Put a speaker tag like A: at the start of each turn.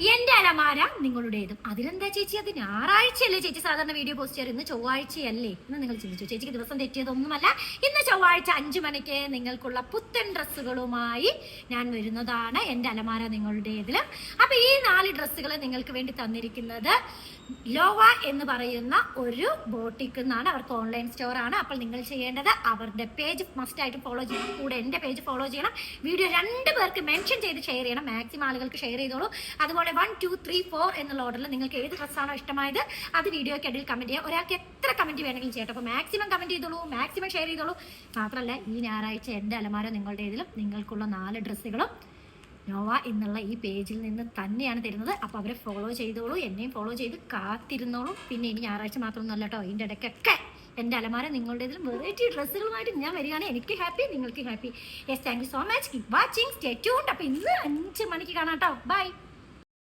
A: എന്റെ അലമാര നിങ്ങളുടേതും. അതിലെന്താ ചേച്ചി? അത് ഞായറാഴ്ചയല്ലേ ചേച്ചി സാധാരണ വീഡിയോ പോസ്റ്റ് ചെയ്യാറ്? ഇന്ന് ചൊവ്വാഴ്ചയല്ലേ? എന്ന് നിങ്ങൾ ചിന്തിച്ചു. ചേച്ചിക്ക് ദിവസം തെറ്റിയതൊന്നുമല്ല. ഇന്ന് ചൊവ്വാഴ്ച അഞ്ചു മണിക്ക് നിങ്ങൾക്കുള്ള പുത്തൻ ഡ്രസ്സുകളുമായി ഞാൻ വരുന്നതാണ് എന്റെ അലമാര നിങ്ങളുടേതിൽ അപ്പൊ ഈ നാല് ഡ്രസ്സുകൾ നിങ്ങൾക്ക് വേണ്ടി തന്നിരിക്കുന്നത് ലോവ എന്ന് പറയുന്ന ഒരു ബോട്ടിക്ക് നിന്നാണ് അവർക്ക് ഓൺലൈൻ സ്റ്റോറാണ് അപ്പോൾ നിങ്ങൾ ചെയ്യേണ്ടത് അവരുടെ പേജ് മസ്റ്റ് ആയിട്ട് ഫോളോ ചെയ്യണം. കൂടെ എന്റെ പേജ് ഫോളോ ചെയ്യണം. വീഡിയോ രണ്ട് പേർക്ക് മെൻഷൻ ചെയ്ത് ഷെയർ ചെയ്യണം. മാക്സിമം ആളുകൾക്ക് ഷെയർ ചെയ്തോളൂ. അതുപോലെ വൺ ടു ത്രീ ഫോർ എന്നുള്ള ഓർഡറിൽ നിങ്ങൾക്ക് ഏത് ഡ്രസ്സാണോ ഇഷ്ടമായത് അത് വീഡിയോയ്ക്ക് ഇടയിൽ കമന്റ് ചെയ്യാം. ഒരാൾക്ക് എത്ര കമന്റ് വേണമെങ്കിലും ചെയ്യട്ടെ അപ്പോൾ മാക്സിമം കമന്റ് ചെയ്തോളൂ മാക്സിമം ഷെയർ ചെയ്തോളൂ. മാത്രമല്ല ഈ ഞായറാഴ്ച എന്റെ അലമാര നിങ്ങളുടെ ഇതിലും നിങ്ങൾക്കുള്ള നാല് ഡ്രസ്സുകളും നോവ എന്നുള്ള ഈ പേജിൽ നിന്ന് തന്നെയാണ് തരുന്നത്. അപ്പോൾ അവരെ ഫോളോ ചെയ്തോളൂ എന്നെയും ഫോളോ ചെയ്ത് കാത്തിരുന്നോളൂ. പിന്നെ ഇനി ഞായറാഴ്ച മാത്രമൊന്നുമല്ല കേട്ടോ ഇതിന്റെ ഇടയ്ക്കൊക്കെ എന്റെ അലമാര നിങ്ങളുടെ ഇതിൽ വെറൈറ്റി ഡ്രസ്സുകളുമായിട്ട് ഞാൻ വരികയാണ്. എനിക്ക് ഹാപ്പി നിങ്ങൾക്ക് happy yes thank you so much keep watching stay tune അപ്പോൾ ഇന്ന് അഞ്ച് മണിക്ക് കാണാം കേട്ടോ. ബൈ